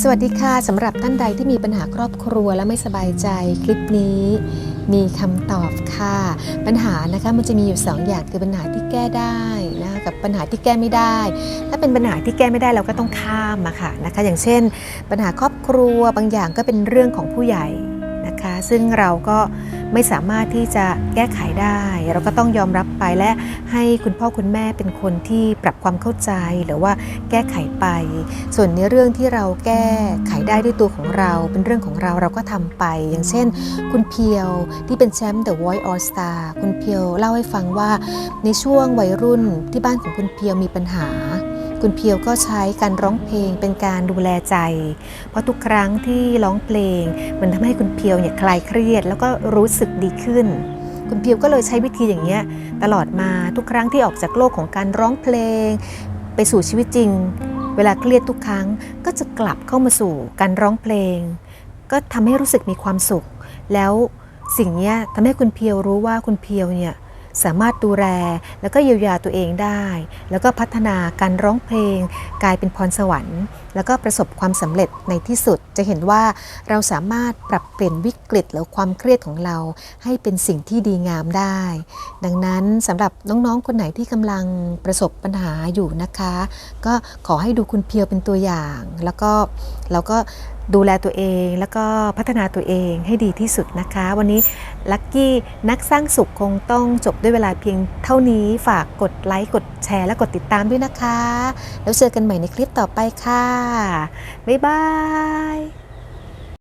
สวัสดีค่ะสำหรับท่านใดที่มีปัญหาครอบครัวและไม่สบายใจ คลิปนี้มีคำตอบค่ะ ปัญหานะคะมันจะมีอยู่ 2 อย่างคือปัญหาที่แก้ได้นะคะกับปัญหาที่แก้ไม่ได้ ถ้าเป็นปัญหาที่แก้ไม่ได้เราก็ต้องข้ามมาค่ะนะคะ อย่างเช่น ปัญหาครอบครัวบางอย่างก็เป็นเรื่องของผู้ใหญ่นะคะ ซึ่งเราก็ ไม่สามารถที่จะแก้ไขได้ เราก็ต้องยอมรับไปและให้คุณพ่อคุณแม่เป็นคนที่ปรับความเข้าใจหรือว่าแก้ไขไป ส่วนในเรื่องที่เราแก้ไขได้ด้วยตัวของเรา เป็นเรื่องของเราเราก็ทำไป อย่างเช่น คุณเพียวที่เป็นแชมป์ The Voice All Star คุณเพียวเล่าให้ฟังว่าในช่วงวัยรุ่นที่บ้านของคุณเพียวมีปัญหา คุณเพียวก็ใช้การร้องเพลงเป็นการดูแลใจ เพราะทุกครั้งที่ร้องเพลง มันทำให้คุณเพียวเนี่ยคลายเครียด แล้วก็รู้สึกดีขึ้น คุณเพียวก็เลยใช้วิธีอย่างเงี้ยตลอดมาทุกครั้งที่ออกจากโลกของการร้องเพลง ไปสู่ชีวิตจริง เวลาเครียดทุกครั้งก็จะกลับเข้ามาสู่การร้องเพลง ก็ทำให้รู้สึกมีความสุข แล้วสิ่งเนี้ยทำให้คุณเพียวรู้ว่าคุณเพียวเนี่ย สามารถดูแลแล้วก็เยียวยาตัวเองได้ แล้วก็พัฒนาการร้องเพลง กลายเป็นพรสวรรค์ แล้วก็ประสบความสำเร็จในที่สุด จะเห็นว่าเราสามารถปรับเปลี่ยนวิกฤตหรือความเครียดของเรา ให้เป็นสิ่งที่ดีงามได้ ดังนั้นสำหรับน้องๆ คนไหนที่กำลังประสบปัญหาอยู่นะคะ ก็ขอให้ดูคุณเพียวเป็นตัวอย่าง แล้วก็เราก็ ดูแลตัวเองแล้วก็พัฒนาตัวเองให้ดีที่สุดนะคะ วันนี้ลัคกี้นักสร้างสุขคงต้องจบด้วยเวลาเพียงเท่านี้ฝากกดไลค์กดแชร์และกดติดตามด้วยนะคะ แล้วเจอกันใหม่ในคลิปต่อไปค่ะ บ๊ายบาย